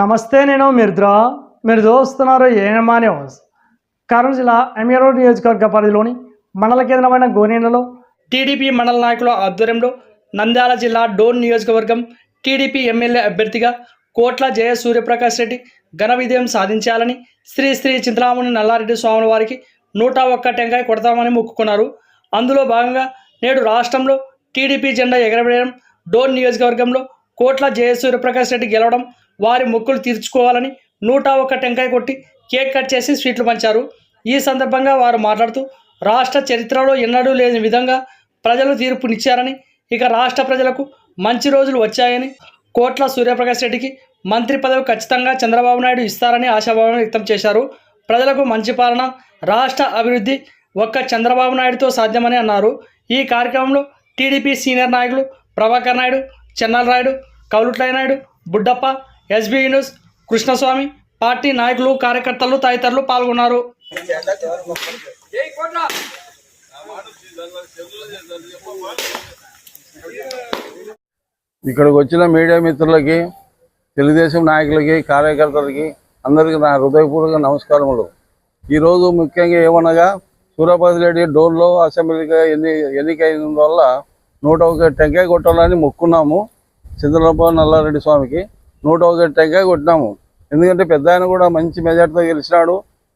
నమస్తే నేను మిర్ద్రా. మీరు చూస్తున్నారు ఏఎంఆ న్యూస్. కర్నూలు జిల్లా ఎమ్మెరో నియోజకవర్గ పరిధిలోని మండల కేంద్రమైన గోనేలలో టీడీపీ మండల నాయకుల ఆధ్వర్యంలో నంద్యాల జిల్లా డోన్ నియోజకవర్గం టీడీపీ ఎమ్మెల్యే అభ్యర్థిగా కోట్ల జయ సూర్యప్రకాష్ రెడ్డి ఘన విజయం సాధించాలని శ్రీ శ్రీ చింతరాముని నల్లారెడ్డి స్వాముల వారికి నూట ఒక్క టెంకాయ కొడతామని మొక్కుకున్నారు. అందులో భాగంగా నేడు రాష్ట్రంలో టీడీపీ జెండా ఎగరవేయడం డోన్ నియోజకవర్గంలో కోట్ల జయ సూర్యప్రకాష్ రెడ్డి గెలవడం వారి మొక్కులు తీర్చుకోవాలని నూట ఒక్క టెంకాయ కొట్టి కేక్ కట్ చేసి స్వీట్లు పంచారు. ఈ సందర్భంగా వారు మాట్లాడుతూ రాష్ట్ర చరిత్రలో ఎన్నడూ లేని విధంగా ప్రజలు తీర్పునిచ్చారని ఇక రాష్ట్ర ప్రజలకు మంచి రోజులు వచ్చాయని కోట్ల సూర్యప్రకాష్ రెడ్డికి మంత్రి పదవి ఖచ్చితంగా చంద్రబాబు నాయుడు ఇస్తారని ఆశాభావం వ్యక్తం చేశారు. ప్రజలకు మంచి పాలన రాష్ట్ర అభివృద్ధి ఒక్క చంద్రబాబు నాయుడుతో సాధ్యమని అన్నారు. ఈ కార్యక్రమంలో టీడీపీ సీనియర్ నాయకులు Prabhakar Naidu Chennala Rayudu Kaulutlayya Naidu Buddappa SB news Krishnaswamy party నాయకులు కార్యకర్తలు తదితరులు పాల్గొన్నారు. ఇక్కడికి వచ్చిన మీడియా మిత్రులకి తెలుగుదేశం నాయకులకి కార్యకర్తలకి అందరికీ నా హృదయపూర్వక నమస్కారములు. ఈరోజు ముఖ్యంగా ఏమనగా సూర్యాపతి రెడ్డి డోర్లో అసెంబ్లీగా ఎన్ని ఎన్నికైన వల్ల నూట ఒక టెంకాయ కొట్టాలని మొక్కున్నాము చంద్రబాబు నల్లారెడ్డి స్వామికి. నూట ఒకటి టెంకాయ కొట్టినాము. ఎందుకంటే పెద్ద ఆయన కూడా మంచి మెజార్టీతో గెలిచినాడు.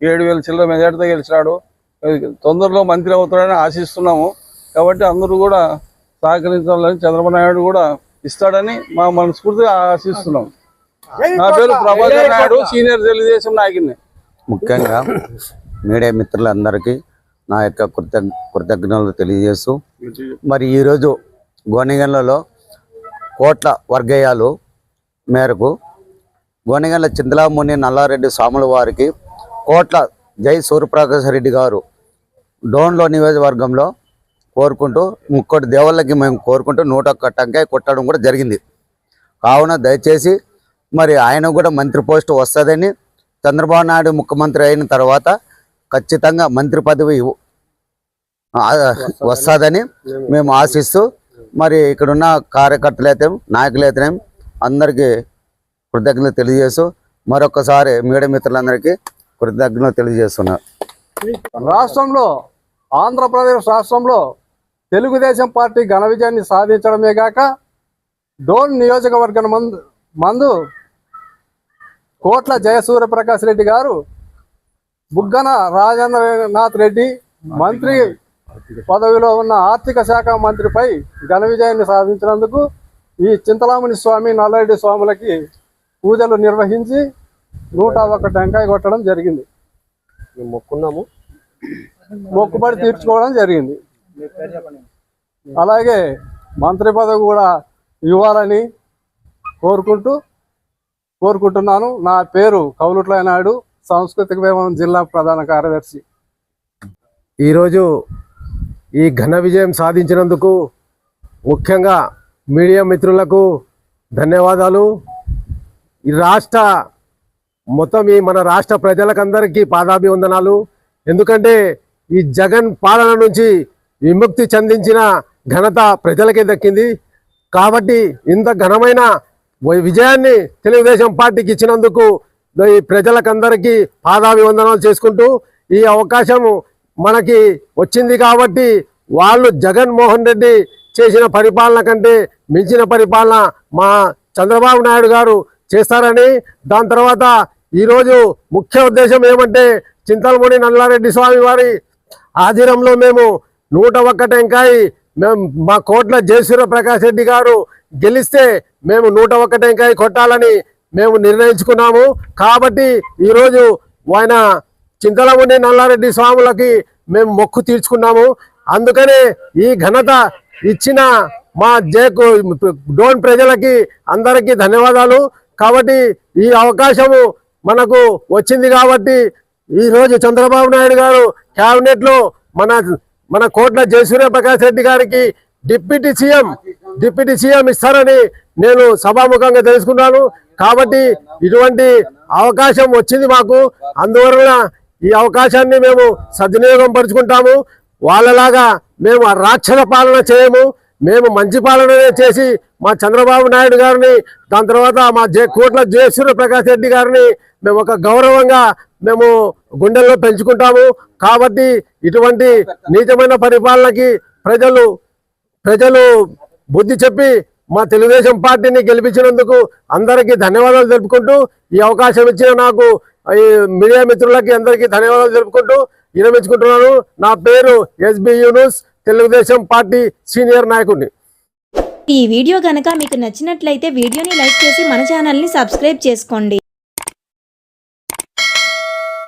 ఏడు వేల చిల్లర మెజార్టీతో గెలిచినాడు. తొందరలో మంత్రి అవుతాడని ఆశిస్తున్నాము. కాబట్టి అందరూ కూడా సహకరించాలని చంద్రబాబు నాయుడు కూడా ఇస్తాడని మా మనస్ఫూర్తిగా ఆశిస్తున్నాం. నా పేరు ప్రభాకర్ నాయుడు సీనియర్ తెలుగుదేశం నాయకుడిని. ముఖ్యంగా మీడియా మిత్రులందరికీ నా యొక్క కృతజ్ఞ కృతజ్ఞతలు తెలియజేస్తూ మరి ఈరోజు గోనిగన్లలో కోట్ల వర్గయాలు మేరకు గోనెగండ్ల చింతలాముని నల్లారెడ్డి స్వాముల వారికి కోట్ల జై సూర్యప్రకాశ్ రెడ్డి గారు డోన్లో నియోజకవర్గంలో కోరుకుంటూ ముక్కోటి దేవుళ్ళకి మేము కోరుకుంటూ నూట ఒక్క టంకాయ కొట్టడం కూడా జరిగింది. కావున దయచేసి మరి ఆయన కూడా మంత్రి పోస్ట్ వస్తుందని చంద్రబాబు నాయుడు ముఖ్యమంత్రి అయిన తర్వాత ఖచ్చితంగా మంత్రి పదవి ఇవ్వు- వస్తుందని మేము ఆశిస్తూ మరి ఇక్కడున్న కార్యకర్తలు అయితే నాయకులు అందరికీ కృతజ్ఞతలు తెలియజేస్తూ మరొకసారి మీడియా మిత్రులందరికీ కృతజ్ఞత తెలియజేస్తున్నారు రాష్ట్రంలో ఆంధ్రప్రదేశ్ రాష్ట్రంలో తెలుగుదేశం పార్టీ ఘన విజయాన్ని సాధించడమే కాక డోన్ నియోజకవర్గం మందు మందు కోట్ల జయసూర్యప్రకాష్ రెడ్డి గారు బుగ్గన రాజేంద్రనాథ్ రెడ్డి మంత్రి పదవిలో ఉన్న ఆర్థిక శాఖ మంత్రిపై ఘన విజయాన్ని సాధించినందుకు ఈ చింతలాముని స్వామి నల్లరెడ్డి స్వాములకి పూజలు నిర్వహించి నూట ఒక్క టెంకాయ కొట్టడం జరిగింది. మేము మొక్కున్నాము. మొక్కుబడి తీర్చుకోవడం జరిగింది. అలాగే మంత్రి పదవి కూడా ఇవ్వాలని కోరుకుంటూ కోరుకుంటున్నాను. నా పేరు కౌలుట్ల నాయుడు సాంస్కృతిక విభాగం జిల్లా ప్రధాన కార్యదర్శి. ఈరోజు ఈ ఘన విజయం సాధించినందుకు ముఖ్యంగా మీడియా మిత్రులకు ధన్యవాదాలు. ఈ రాష్ట్ర మొత్తం ఈ మన రాష్ట్ర ప్రజలకందరికీ పాదాభివందనాలు. ఎందుకంటే ఈ జగన్ పాలన నుంచి విముక్తి చెందించిన ఘనత ప్రజలకే దక్కింది. కాబట్టి ఇంత ఘనమైన విజయాన్ని తెలుగుదేశం పార్టీకి ఇచ్చినందుకు ఈ ప్రజలకందరికీ పాదాభివందనాలు చేసుకుంటూ ఈ అవకాశం మనకి వచ్చింది కాబట్టి వాళ్ళు జగన్మోహన్ రెడ్డి చేసిన పరిపాలన కంటే మించిన పరిపాలన మా చంద్రబాబు నాయుడు గారు చేస్తారని దాని తర్వాత ఈరోజు ముఖ్య ఉద్దేశం ఏమంటే చింతలమూడి నల్లారెడ్డి స్వామి వారి ఆధీనంలో మేము నూట ఒక్క టెంకాయ మేము మా కోట్ల జయసూర్య ప్రకాష్ రెడ్డి గారు గెలిస్తే మేము నూట ఒక్క టెంకాయ కొట్టాలని మేము నిర్ణయించుకున్నాము. కాబట్టి ఈరోజు ఆయన చింతలముండి నల్లారెడ్డి స్వాములకి మేము మొక్కు తీర్చుకున్నాము. అందుకనే ఈ ఘనత ఇచ్చిన మా జేకు డోన్ ప్రజలకి అందరికీ ధన్యవాదాలు. కాబట్టి ఈ అవకాశము మనకు వచ్చింది కాబట్టి ఈరోజు చంద్రబాబు నాయుడు గారు క్యాబినెట్లో మన మన కోట్ల జయసూర్య ప్రకాష్ రెడ్డి గారికి డిప్యూటీ సీఎం డిప్యూటీ సీఎం ఇస్తారని నేను సభాముఖంగా తెలుసుకున్నాను. కాబట్టి ఇటువంటి అవకాశం వచ్చింది మాకు. అందువలన ఈ అవకాశాన్ని మేము సద్వినియోగం పరుచుకుంటాము. వాళ్ళలాగా మేము ఆ రాక్షస పాలన చేయము. మేము మంచి పాలననే చేసి మా చంద్రబాబు నాయుడు గారిని దాని తర్వాత మా జే కోట్ల జయసూర్య ప్రకాష్ రెడ్డి గారిని మేము ఒక గౌరవంగా మేము గుండెల్లో పెంచుకుంటాము. కాబట్టి ఇటువంటి నీచమైన పరిపాలనకి ప్రజలు ప్రజలు బుద్ధి చెప్పి మా తెలుగుదేశం పార్టీని గెలిపించినందుకు అందరికీ ధన్యవాదాలు తెలుపుకుంటూ ఈ అవకాశం ఇచ్చిన నాకు ఈ మీడియా మిత్రులకి అందరికీ ధన్యవాదాలు తెలుపుకుంటూ విరమించుకుంటున్నాను. నా పేరు SB Yunus. Telugu Desam party senior నాయకుడిని. ఈ వీడియో కనుక మీకు నచ్చినట్లయితే వీడియోని లైక్ చేసి మన ఛానల్ని సబ్స్క్రైబ్ చేసుకోండి.